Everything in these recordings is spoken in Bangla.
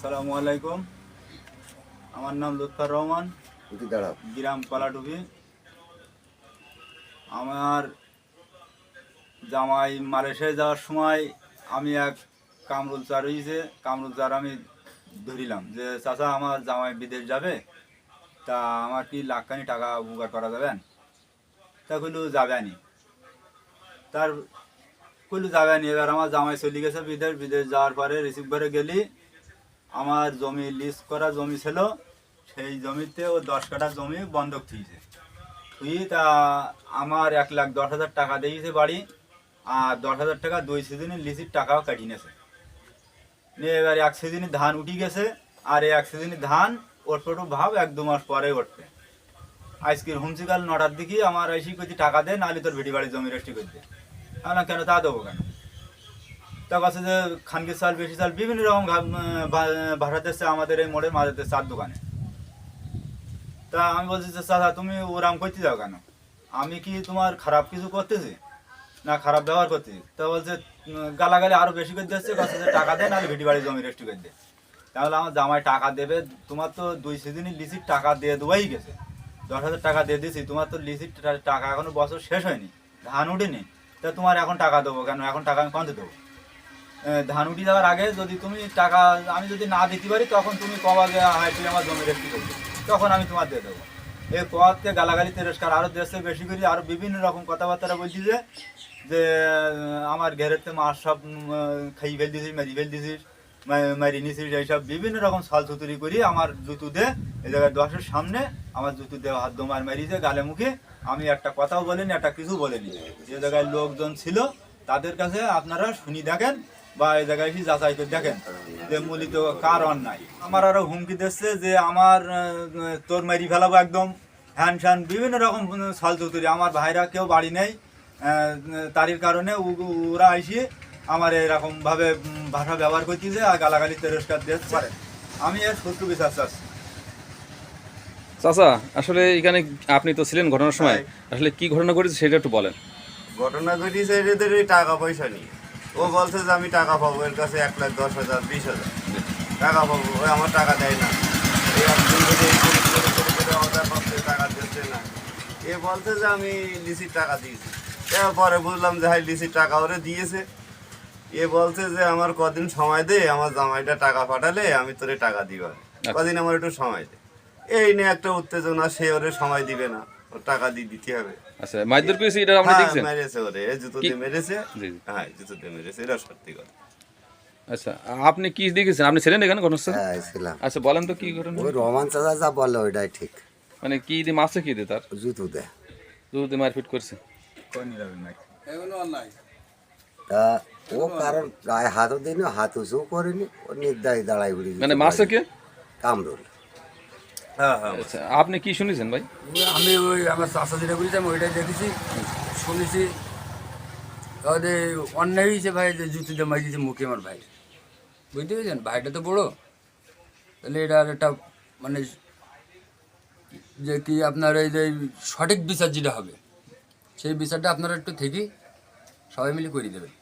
আসসালামু আলাইকুম। আমার নাম লুৎফার রহমান। গ্রাম কলাটুপি আমার জামাই মালয়েশিয়ায় যাওয়ার সময় আমি এক কামরুল চার হয়েছে কামরুল চার আমি ধরিলাম যে চাচা আমার জামাই বিদেশ যাবে তা আমার কি লাখখানি টাকা উপকার করা যাবেন তা কইলু যাবে আনি তার কইলু যাবে আনি এবার আমার জামাই চলে গেছে বিদেশ। বিদেশ যাওয়ার পরে রিসিভ করে গেলি। আমার জমি লিজ করা জমি ছিল, সেই জমিতে ও দশ কাঠা জমি বন্ধক থুইছে। থুই তা আমার এক লাখ দশ হাজার টাকা দিয়েছে বাড়ি, আর দশ হাজার টাকা দুই সিজনের লিসির টাকাও কাটিয়ে নেছে নিয়ে এবার এক সিজনে ধান উঠি গেছে, আর এক সিজনে ধান ওটপট ভাব এক দু মাস পরে উঠবে। আজকের হুমসিকাল নটার দিকে আমার এসে কইতে টাকা দে, নাহলে তোর ভিটি বাড়ি জমি রেস্টি করে দে। না কেন তা দেবো কেন? তা কাছে যে খানকি চাল, বেশি চাল, বিভিন্ন রকম ঘা- ভাড়া দিচ্ছে আমাদের এই মোড়ের মাঝে চার দোকানে। তা আমি বলছি যে, চাচা, তুমি ওরাম করতে যাও কেন? আমি কি তোমার খারাপ কিছু করতেছি? না, খারাপ ব্যবহার করতেছি? তা বলছে গালাগালি আরও বেশি করে দিচ্ছে কাছে যে, টাকা দেয় নাহলে ভিটি বাড়ি জমি রেস্টি করে দে। তাহলে আমার জামাই টাকা দেবে, তোমার তো দুই সিজনই লিসির টাকা দিয়ে দেওয়াই গেছে। দশ হাজার টাকা দিয়ে দিছি, তোমার তো লিসির টাকা এখনও বছর শেষ হয়নি, ধান উঠেনি। তা তোমার এখন টাকা দেবো কেন? এখন টাকা আমি কমতে দেবো? ধান উঠে যাওয়ার আগে যদি তুমি টাকা আমি যদি না দিতে পারি, তখন তুমি কবা যে হয় তুই আমার জমি রেস্টি করবে তখন আমি তোমার দিয়ে দেবো। এই পথকে গালাগালি, তিরস্কার, আরও দেশে বেশি করে আরও বিভিন্ন রকম কথাবার্তা বলছি যে যে আমার ঘেরেতে মাছ সব খাই ফেল দিছিস মেরি ফেল দিছিস মারি নিছিস, এইসব বিভিন্ন রকম ছল ছুতুরি করি, আমার জুতু দে এই জায়গায় দশের সামনে আমার জুতু দে, হাত দোমার মারিছে গালে মুখে। আমি একটা কথাও বলিনি, একটা কিছু বলিনি। যে জায়গায় লোকজন ছিল, তাদের কাছে আপনারা শুনি দেখেন বা এই জায়গায় এসে যাচাই করে দেখেন যে মূলিত কার অন্যায় আমার আরও হুমকি দিচ্ছে যে আমার তোর মারি ফেলাবো একদম হ্যান স্যান বিভিন্ন রকম ছল চতুরি। আমার ভাইরা কেউ বাড়ি নেই তারির কারণে ওরা এসে আমার এরকম ভাবে ভাষা ব্যবহার করতেছে আর গালাগালি তিরস্কার দিতে পারে আমি এর শত্রু বিচার চাচ্ছি। চাচা আসলে এখানে আপনি তো ছিলেন ঘটনার সময়। আসলে কি ঘটনা ঘটেছে সেটা একটু বলেন। ঘটনা ঘটিয়েছে এদের টাকা পয়সা নিয়ে। ও বলছে যে আমি টাকা পাবো এর কাছে এক লাখ দশ হাজার বিশ হাজার। টাকা পাবো ওই আমার টাকা দেয় না। টাকা দিচ্ছে না এ বলছে যে আমি লিসির টাকা দিয়েছি। এরপরে বুঝলাম যে হাই লিসির টাকা ওরে দিয়েছে। এ বলছে যে আমার কদিন সময় দে আমার জামাইটা টাকা পাঠালে আমি তোরে টাকা দিব কদিন আমার একটু সময় দে। এই নিয়ে একটা উত্তেজনা সে ওরে সময় দিবে না। টাকা দিয়ে দিতে হবে। আচ্ছা মাইদুর করেছি এটা আপনি হ্যাঁ, দেখছেন? মেরেছে ওরে এ জুতো দিয়ে মেরেছে। জি জি। হ্যাঁ জুতো দিয়ে মেরেছে এটা সত্যি কথা। আচ্ছা আপনি কি দেখেছেন? আপনি ছিলেন এখানে ঘটনাস্থলে? হ্যাঁ ছিলাম। আচ্ছা বলেন তো কি ঘটনা? ওই রহমান চাচা যা বলল ওইটাই ঠিক। মানে কি দিয়ে মাসে কি দিয়ে তার? জুতো দেয়। দুধ মারপিট করছে। কোন তা ও কারণ গায়ে হাতও দিনি হাত উঁচু করেনি ও নির্দায় দাঁড়াই উড়ি মানে মাসে কে? কামরুল। আপনি কি শুনেছেন ভাই? আমি ওই আমার চাষা যেটা বলেছি আমি ওইটাই দেখেছি শুনেছি। তাহলে অন্যায় হয়েছে ভাই যে জুতিতে মাই দিয়েছে মুখে আমার ভাই। বুঝতে পেরেছেন? ভাইটা তো বড়। তাহলে এটা একটা মানে যে কি আপনার এই যে সঠিক বিচার যেটা হবে সেই বিচারটা আপনারা একটু থেকে সবাই মিলে করে দেবেন।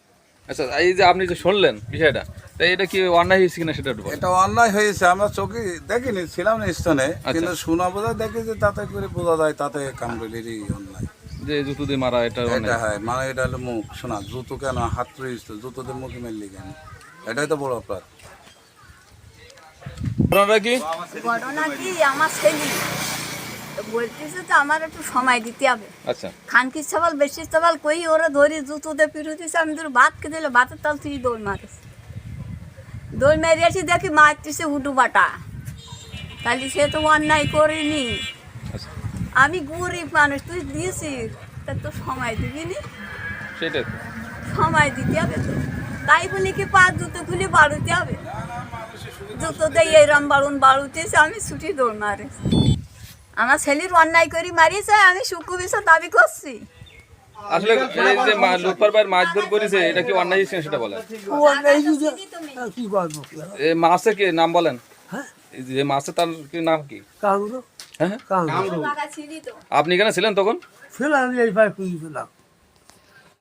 আচ্ছা এই যে আপনি যে শুনলেন বিষয়টা তাই এটা কি অন্যায় হয়েছে কিনা সেটা এটা অন্যায় হয়েছে আমরা চোখে দেখিনি ছিলাম না স্থানে কিন্তু শোনা বোঝা দেখি যে তাতে করে বোঝা যায় তাতে কামরুলেরই অন্যায়। যে জুতো দিয়ে মারা এটা এটা হয় মানে এটা হলো মুখ শোনা জুতো কেন? হাত রয়েছে জুতো দিয়ে মুখে মেললি কেন? এটাই তো বড় অপরাধ। ঘটনাটা কি? ঘটনা কি আমার ছেলে। বলতেছে তো আমার একটু সময় দিতে হবে। আচ্ছা। খানকির চাবাল বেশি চাবাল কই ওরা ধরি জুতো দিয়ে দিছে আমি ধরে ভাত খেতে দিলে ভাতের তাল তুই দৌড় মারিস। দৌড় মেরে আসি দেখি মারতেছে হুটু বাটা। তাহলে সে তো অন্যায় করিনি। আচ্ছা। আমি গরিব মানুষ তুই দিয়েছিস তা তো সময় দিবি নি? সেটাই সময় দিতে হবে তো। তাই বলি কি পা জুতো খুলে বাড়তে হবে? জুতো দিয়ে এইরম বাড়ুন বাড়ুতেছে আমি ছুটি দৌড় মারে। আমার ছেলের অন্যায় করি মারিয়েছে আমি শুকু বিষয় দাবি করছি। আসলে এই যে মাছ ধর করেছে এটা কি অন্যায় সেটা বলেন। এই মাছে কি নাম বলেন? এই যে মাছে তার কি নাম কি? হ্যাঁ হ্যাঁ। আপনি এখানে ছিলেন তখন? ছিলাম এই ভাই ছিলাম